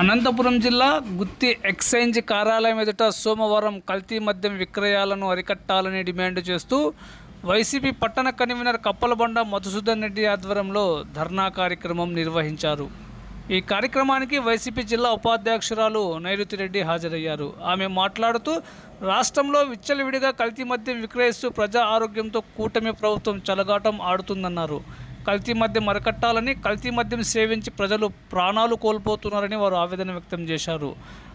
అనంతపురం జిల్లా గుత్తి ఎక్సైజ్ కార్యాలయం ఎదుట సోమవారం కల్తీ మద్యం విక్రయాలను అరికట్టాలని డిమాండ్ చేస్తూ వైసీపీ పట్టణ కన్వీనర్ కప్పలబండ మధుసూదన్ రెడ్డి ఆధ్వర్యంలో ధర్నా కార్యక్రమం నిర్వహించారు. ఈ కార్యక్రమానికి వైసీపీ జిల్లా ఉపాధ్యక్షురాలు నైరుతి రెడ్డి హాజరయ్యారు. ఆమె మాట్లాడుతూ రాష్ట్రంలో విచ్చలవిడిగా కల్తీ మద్యం విక్రయిస్తూ ప్రజా ఆరోగ్యంతో కూటమి ప్రభుత్వం చలగాటం ఆడుతుందన్నారు. కల్తీ మద్యం అరకట్టాలని కల్తీ మద్యం సేవించి ప్రజలు ప్రాణాలు కోల్పోతున్నారని వారు ఆవేదన వ్యక్తం చేశారు.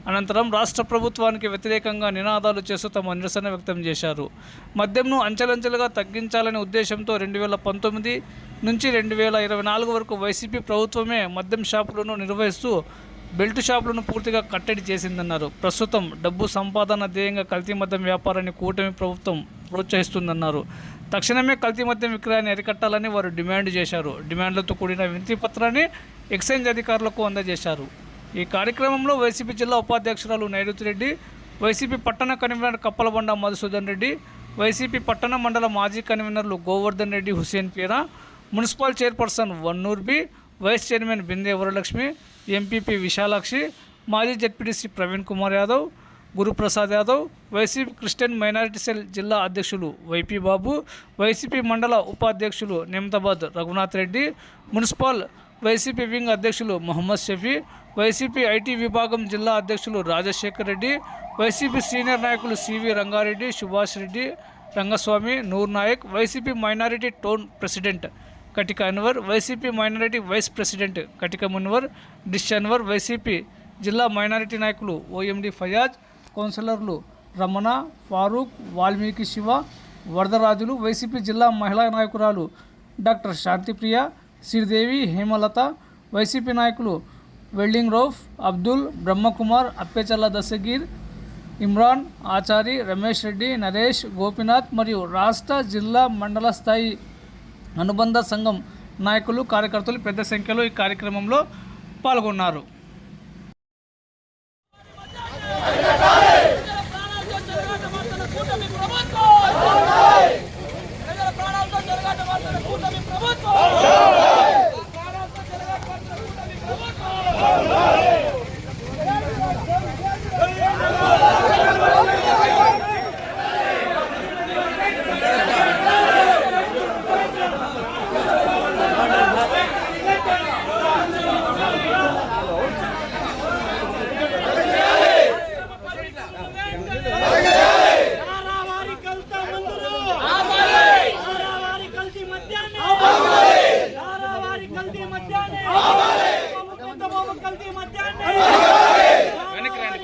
అనంతరం రాష్ట్ర ప్రభుత్వానికి వ్యతిరేకంగా నినాదాలు చేస్తూ తమ నిరసన వ్యక్తం చేశారు. మద్యంను అంచెలంచెలుగా తగ్గించాలనే ఉద్దేశంతో రెండు వేల పంతొమ్మిది నుంచి రెండు వేల ఇరవై నాలుగు వరకు వైసీపీ ప్రభుత్వమే మద్యం షాపులను నిర్వహిస్తూ బెల్ట్ షాపులను పూర్తిగా కట్టడి చేసిందన్నారు. ప్రస్తుతం డబ్బు సంపాదన ధ్యేయంగా కల్తీ మద్యం వ్యాపారాన్ని కూటమి ప్రభుత్వం ప్రోత్సహిస్తుందన్నారు. తక్షణమే కల్తీ మద్యం విక్రయాన్ని అరికట్టాలని వారు డిమాండ్ చేశారు. డిమాండ్లతో కూడిన వినతి పత్రాన్ని ఎక్స్చేంజ్ అధికారులకు అందజేశారు. ఈ కార్యక్రమంలో వైసీపీ జిల్లా ఉపాధ్యక్షురాలు నైరుతి రెడ్డి వైసీపీ పట్టణ కన్వీనర్ కప్పలబండ మధుసూదన్ రెడ్డి వైసీపీ పట్టణ మండల మాజీ కన్వీనర్లు Govardhan Reddy Husain Peera municipal chairperson Vannurbi vice chairman Binde Varalakshmi MPP Visalakshi మాజీ ZPTC Praveen Kumar Yadav Guruprasad Yadav YCP Christian minority cell జిల్లా అధ్యక్షులు వైపీ బాబు వైసీపీ మండల ఉపాధ్యక్షులు నిమ్తాబాద్ రఘునాథ్ రెడ్డి మున్సిపల్ వైసీపీ వింగ్ అధ్యక్షులు మొహమ్మద్ షఫీ వైసీపీ ఐటీ విభాగం జిల్లా అధ్యక్షులు రాజశేఖర్ రెడ్డి వైసీపీ సీనియర్ నాయకులు CV Rangareddy Subhash Reddy Rangaswamy Noor Naik YCP minority town president Katika Anwar YCP minority vice president Katika Munwar dish Anwar YCP జిల్లా మైనారిటీ నాయకులు ఓఎండి ఫయాజ్ కౌన్సిలర్లు రమణ ఫారూక్ వాల్మీకి శివ వరదరాజులు వైసీపీ జిల్లా మహిళా నాయకురాలు డాక్టర్ శాంతిప్రియ శ్రీదేవి హేమలత వైసీపీ నాయకులు వెల్డింగ్ రౌఫ్ అబ్దుల్ బ్రహ్మకుమార్ అప్పేచల్ల దశగీర్ ఇమ్రాన్ ఆచారి రమేష్ రెడ్డి నరేష్ గోపినాథ్ మరియు రాష్ట్ర జిల్లా మండల స్థాయి అనుబంధ సంఘం నాయకులు కార్యకర్తలు పెద్ద సంఖ్యలో ఈ కార్యక్రమంలో పాల్గొన్నారు ప్రాణాలతో చెలగాటమాడుతున్న కూటమి ప్రభుత్వం ప్రజల ప్రాణాలతో చెలగాటమాడుతున్న కూటమి ప్రభుత్వం ప్రాణాలతో చెలగాటమాడుతున్న కూటమి ప్రభుత్వం ధారావారి కల్తీ మందులు ధారావారి కల్తీ మద్యాన్ని ధారావారి కల్తీ మద్యాన్ని ప్రభుత్వం కల్తీ మద్యాన్ని ధారావారి కల్తీ మద్యాన్ని కల్తీ మద్యాన్ని వెంటనే కల్తీ మద్యాన్ని వెంటనే కల్తీ మద్యాన్ని వెంటనే కల్తీ మద్యాన్ని వెంటనే కల్తీ మద్యాన్ని వెంటనే దేశ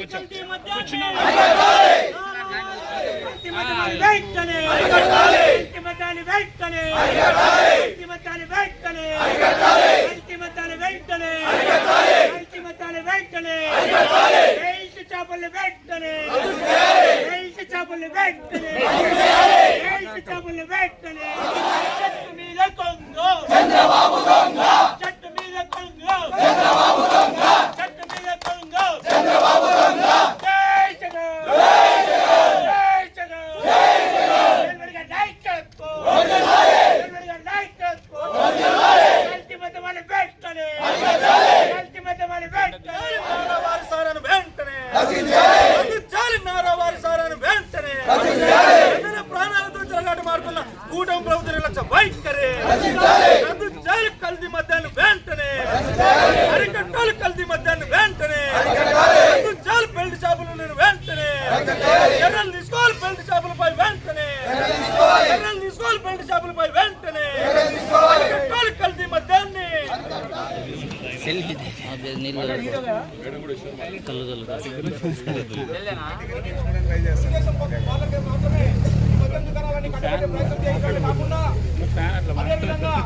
చేపలు వెంటనే చేపలు వెంటనే చేపలు వెంటనే చెట్టు మీద కొంగు చంద్రబాబు దొంగ చెట్టు మీద కొంగు చంద్రబాబు దొంగ చెట్టు మీద కొంగు చంద్రబాబు దొంగ జై జగన్ జై జగన్ జై జగన్ నిలబడిగా నాయకత్వం నిలబడిగా నాయకత్వం కల్తీ మధ్యమాన్ని వెంటనే కల్తీ మధ్యమాన్ని వెంటనే వారి సారాను వెంటనే రచించాలి నారా వారి సారాను వెంటనే ప్రజల ప్రాణాలతో చెలగాట మారుతున్న కూటమి ప్రభుత్వ నిర్లక్ష్య వైఖరి రచించాలి కల్తీ మద్యాన్ని వెంటనే అరికట్టాలి కల్తీ మద్యాన్ని వెంటనే రచించాలి బెల్ట్ షాపులు నేను వెంటనే చర్యలు తీసుకోవాలి బెల్ట్ షాపులపై వెంటనే చర్యలు తీసుకోవాలి బెల్ట్ షాపులపై వెంటనే అరికట్టాలి కల్తీ మద్యాన్ని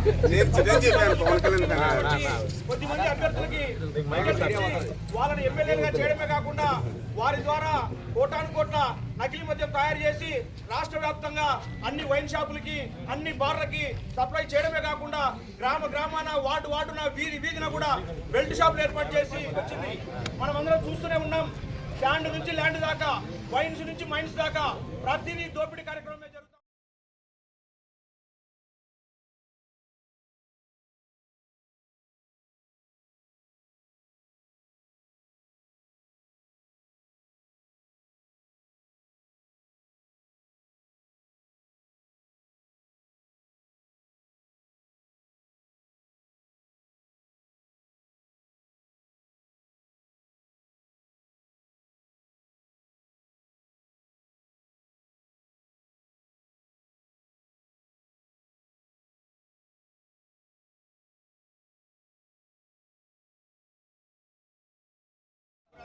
నేను చెప్పాను పవన్ కళ్యాణ్ అభ్యర్థులకి వాళ్ళని ఎమ్మెల్యేలుగా చేయడమే కాకుండా వారి ద్వారా కోటాను కోట్ల నకిలీ మద్యం తయారు చేసి రాష్ట్ర వ్యాప్తంగా అన్ని వైన్ షాపులకి అన్ని బార్లకి సప్లై చేయడమే కాకుండా గ్రామ గ్రామాన వార్డు వార్డున వీధి వీధిన కూడా బెల్ట్ షాపులు ఏర్పాటు చేసి వచ్చింది. మనం అందరం చూస్తూనే ఉన్నాం. స్టాండ్ నుంచి ల్యాండ్ దాకా వైన్స్ నుంచి మైన్స్ దాకా ప్రతిదీ దోపిడీ కార్యక్రమం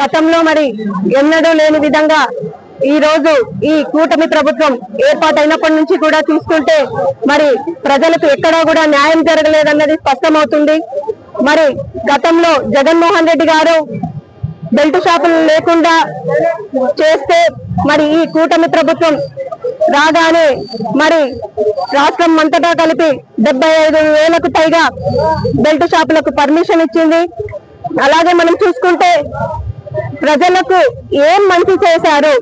గతంలో మరి ఎన్నడూ లేని విధంగా ఈ రోజు ఈ కూటమి ప్రభుత్వం ఏర్పాటైనప్పటి నుంచి కూడా తీసుకుంటే మరి ప్రజలకు ఎక్కడా కూడా న్యాయం జరగలేదన్నది స్పష్టమవుతుంది. మరి గతంలో జగన్మోహన్ రెడ్డి గారు బెల్ట్ షాపులు లేకుండా చేస్తే మరి ఈ కూటమి ప్రభుత్వం రాగానే మరి రాష్ట్రం అంతటా కలిపి డెబ్బై ఐదు వేలకు పైగా బెల్ట్ షాపులకు పర్మిషన్ ఇచ్చింది. అలాగే మనం చూసుకుంటే ప్రజలకు ఏం మంచి చేశారు?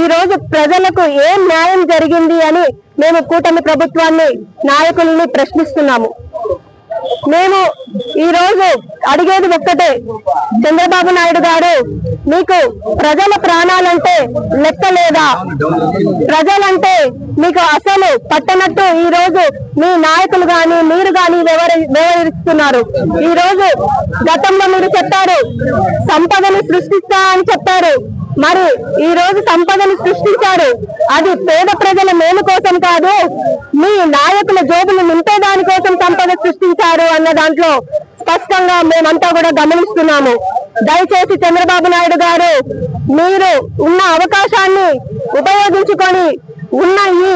ఈ రోజు ప్రజలకు ఏం న్యాయం జరిగింది అని మేము కూటమి ప్రభుత్వాన్ని నాయకుల్ని ప్రశ్నిస్తున్నాము. మేము ఈ రోజు అడిగేది ఒక్కటే చంద్రబాబు నాయుడు గారు మీకు ప్రజల ప్రాణాలంటే లెక్క లేదా? ప్రజలంటే మీకు అసలు పట్టనట్టు ఈ రోజు మీ నాయకులు గాని మీరు గాని వ్యవహరి వ్యవహరిస్తున్నారు. ఈ రోజు గతంలో మీరు చెప్పారు సంపదను సృష్టిస్తా అని చెప్పారు. మరి ఈ రోజు సంపదను సృష్టించారు. అది పేద ప్రజల మేలు కోసం కాదు మీ నాయకుల జోబులు నింపేదాని కోసం సంపద సృష్టించారు అన్న దాంట్లో స్పష్టంగా మేమంతా కూడా గమనిస్తున్నాము. దయచేసి చంద్రబాబు నాయుడు గారు మీరు ఉన్న అవకాశాన్ని ఉపయోగించుకొని ఉన్న ఈ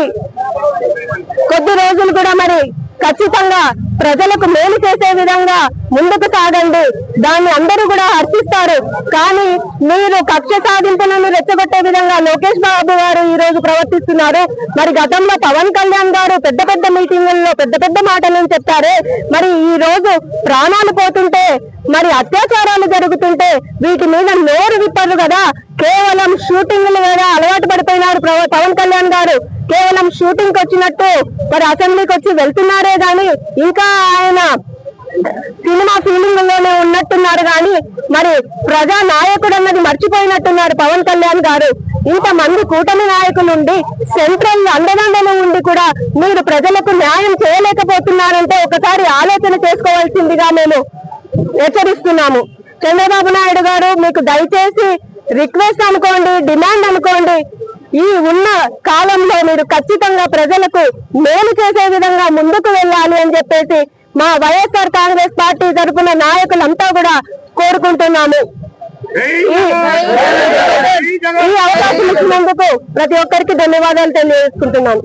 కొద్ది రోజులు కూడా మరి ఖచ్చితంగా ప్రజలకు మేలు చేసే విధంగా ముందుకు సాగండి. దాన్ని అందరూ కూడా హర్షిస్తారు. కానీ మీరు కక్ష సాధింపులను రెచ్చగొట్టే విధంగా లోకేష్ బాబు గారు ఈ రోజు ప్రవర్తిస్తున్నారు. మరి గతంలో పవన్ కళ్యాణ్ గారు పెద్ద పెద్ద మీటింగుల్లో పెద్ద పెద్ద మాటలను చెప్పారే. మరి ఈ రోజు ప్రాణాలు పోతుంటే మరి అత్యాచారాలు జరుగుతుంటే వీటి మీద నోరు విప్పరు కదా. కేవలం షూటింగ్లు మీద అలవాటు పడిపోయినారు ప్రవ- పవన్ కళ్యాణ్ గారు. కేవలం షూటింగ్ వచ్చినట్టు మరి అసెంబ్లీకి వచ్చి వెళ్తున్నారే గాని ఇంకా ఆయన సినిమా ఫీలింగ్లోనే ఉన్నట్టున్నారు కానీ మరి ప్రజా నాయకుడు అన్నది మర్చిపోయినట్టున్నారు పవన్ కళ్యాణ్ గారు. ఇంతమంది కూటమి నాయకులు ఉండి సెంట్రల్ అండదండలు ఉండి కూడా మీరు ప్రజలకు న్యాయం చేయలేకపోతున్నారంటే ఒకసారి ఆలోచన చేసుకోవాల్సిందిగా మేము హెచ్చరిస్తున్నాము. చంద్రబాబు నాయుడు గారు మీకు దయచేసి రిక్వెస్ట్ అనుకోండి డిమాండ్ అనుకోండి. ఈ ఉన్న కాలంలో మీరు ఖచ్చితంగా ప్రజలకు మేలు చేసే విధంగా ముందుకు వెళ్ళాలి అని చెప్పేసి మా వైఎస్ఆర్ కాంగ్రెస్ పార్టీ తరఫున నాయకులంతా కూడా కోరుకుంటున్నాము. ఈ- అవకాశం ఇచ్చినందుకు ప్రతి ఒక్కరికి ధన్యవాదాలు తెలియజేసుకుంటున్నాను.